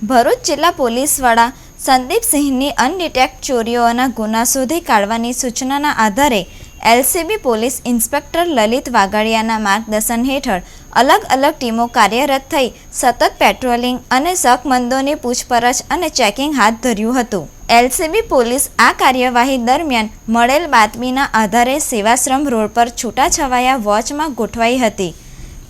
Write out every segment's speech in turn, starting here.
ભરૂચ જિલ્લા પોલીસ વડા સંદીપસિંહની અનડિટેક્ટ ચોરીઓના ગુના શોધી કાઢવાની સૂચનાના આધારે એલસીબી પોલીસ ઇન્સ્પેક્ટર લલિત વાઘાડિયાના માર્ગદર્શન હેઠળ અલગ અલગ ટીમો કાર્યરત થઈ સતત પેટ્રોલિંગ અને શકમંદોની પૂછપરછ અને ચેકિંગ હાથ ધર્યું હતું. એલસીબી પોલીસ આ કાર્યવાહી દરમિયાન મળેલ બાતમીના આધારે સેવાશ્રમ રોડ પર છૂટાછવાયા વોચમાં ગોઠવાઈ હતી.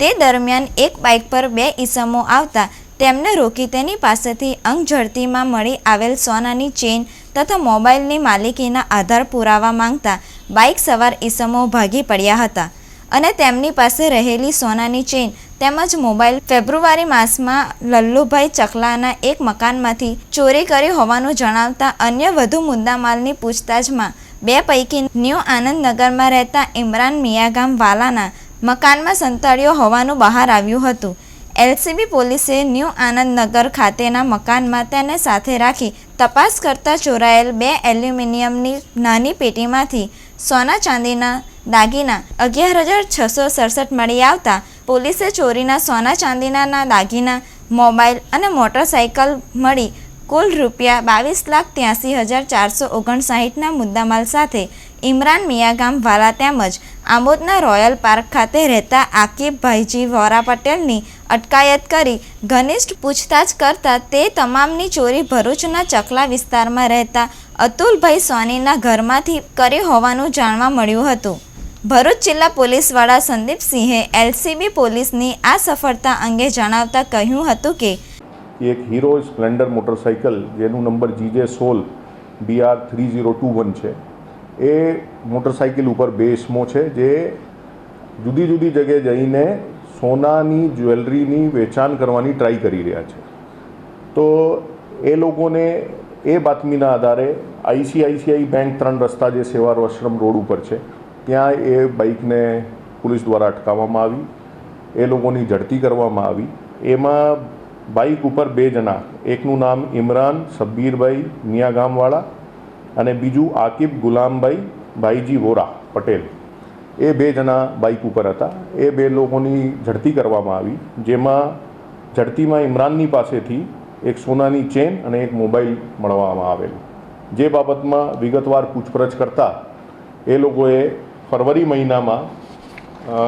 તે દરમિયાન એક બાઇક પર બે ઈસમો આવતા તેમને રોકી તેની પાસેથી અંગ ઝડપીમાં મળી આવેલ સોનાની ચેઇન તથા મોબાઈલની માલિકીના આધાર પુરાવા માંગતા બાઇક સવાર ઈસમો ભાગી પડ્યા હતા અને તેમની પાસે રહેલી સોનાની ચેઇન તેમજ મોબાઈલ ફેબ્રુઆરી માસમાં લલ્લુભાઈ ચકલાના એક મકાનમાંથી ચોરી કરી હોવાનું જણાવતા અન્ય વધુ મુદ્દામાલની પૂછતાછમાં બે પૈકી ન્યૂ આનંદનગરમાં રહેતા ઇમરાન મિયાગામ વાલાના મકાનમાં સંતાડ્યો હોવાનું બહાર આવ્યું હતું. એલસીબી પોલીસે ન્યૂ આનંદનગર ખાતેના મકાનમાં તેને સાથે રાખી તપાસ કરતા ચોરાયેલ બે એલ્યુમિનિયમની નાની પેટીમાંથી સોના ચાંદીના દાગીના અગિયાર હજાર છસો સડસઠ મળી આવતા પોલીસે ચોરીના સોના ચાંદીના દાગીના, મોબાઈલ અને મોટરસાઇકલ મળી કુલ રૂપિયા બાવીસ લાખ ત્યાસી હજાર ચારસો ઓગણસાહીઠના મુદ્દામાલ સાથે ઇમરાન મિયાગામ વાલા તેમજ આમોદના રોયલ પાર્ક ખાતે રહેતા આકીબભાઈજી વોરા પટેલની અટકાયત કરી ઘનિષ્ઠ પૂછતાછ કરતા તે તમામની ચોરી ભરૂચના ચકલા વિસ્તારમાં રહેતા અતુલભાઈ સોનીના ઘરમાંથી કરી હોવાનું જાણવા મળ્યું હતું. ભરૂચ જિલ્લા પોલીસ વડા સંદીપસિંહે એલસીબી પોલીસની આ સફળતા અંગે જણાવતા કહ્યું હતું કે એક હીરો સ્પ્લેન્ડર મોટરસાઇકલ, જેનું નંબર જીજે સોલ, BR three zero two one છે. એ મોટરસાઇકલ ઉપર બેસમો છે, જે જુદી જુદી જગ્યાએ જઈને સોનાની જ્વેલરીની વેચાણ કરવાની ટ્રાય કરી રહ્યા છે. તો એ લોકોને એ બાતમીના આધારે આઈસીઆઈસીઆઈ બેંક ત્રણ રસ્તા જે સેવાર આશ્રમ રોડ ઉપર છે, ત્યાં એ બાઇકને પોલીસ દ્વારા અટકાવવામાં આવી, એ લોકોની ઝડપી કરવામાં આવી. એમાં બાઇક ઉપર બે જણા. એકનું નામ ઇમરાન, સબ્બીરભાઈ મિયા ગામવાળા અને બીજું આકિબ ગુલામભાઈ ભાઈજી વોરા પટેલ. એ બે જણા બાઇક ઉપર હતા. એ બે લોકોની ઝડપી કરવામાં આવી, જેમાં ઝડપીમાં ઇમરાનની પાસેથી એક સોનાની ચેન અને એક મોબાઈલ મળવામાં આવેલ. જે બાબતમાં વિગતવાર પૂછપરછ કરતા એ લોકોએ ફરવરી મહિનામાં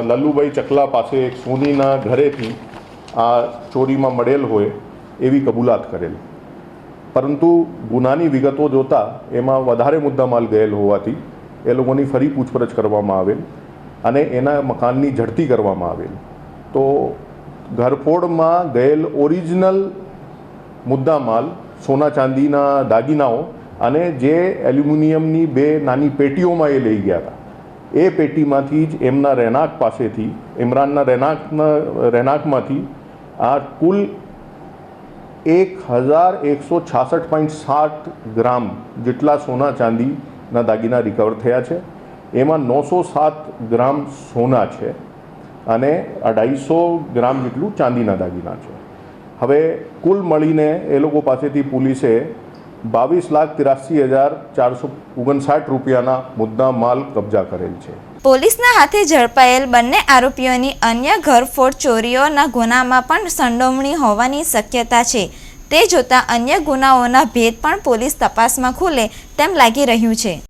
લલ્લુભાઈ ચકલા પાસે એક સોનીના ઘરેથી આ ચોરીમાં મળેલ હોય એવી કબૂલાત કરેલ. પરંતુ ગુનાની વિગતો જોતા એમાં વધારે મુદ્દામાલ ગયેલ હોવાથી એ લોકોની ફરી પૂછપરછ કરવામાં આવેલ અને એના મકાનની ઝડપી કરવામાં આવેલ. તો ઘરફોડમાં ગયેલ ઓરિજિનલ મુદ્દામાલ, સોના ચાંદીના દાગીનાઓ અને જે એલ્યુમિનિયમની બે નાની પેટીઓમાં એ લઈ ગયા હતા. એ પેટીમાંથી જ એમના રહેણાંક પાસેથી, ઇમરાનના રહેણાંકના, રહેણાંકમાંથી આ કુલ એક હજાર એકસો છાસઠ પોઈન્ટ સાત ગ્રામ જેટલા સોના ચાંદીના દાગીના રિકવર થયા છે. એમાં નવસો સાત ગ્રામ સોના છે અને અઢાઈસો ગ્રામ જેટલું ચાંદીના દાગીના છે. હવે કુલ મળીને એ લોકો પાસેથી પોલીસે બાવીસ લાખ ત્રાસી હજાર ચારસો ઓગણસાઠ રૂપિયાના મુદ્દા માલ કબજા કરેલ છે. પોલીસના હાથે ઝડપાયેલ બંને આરોપીઓની અન્ય ઘરફોડ ચોરીઓના ગુનામાં પણ સંડોવણી હોવાની શક્યતા છે. તે જોતા અન્ય ગુનાઓના ભેદ પણ પોલીસ તપાસમાં ખુલે તેમ લાગી રહ્યું છે.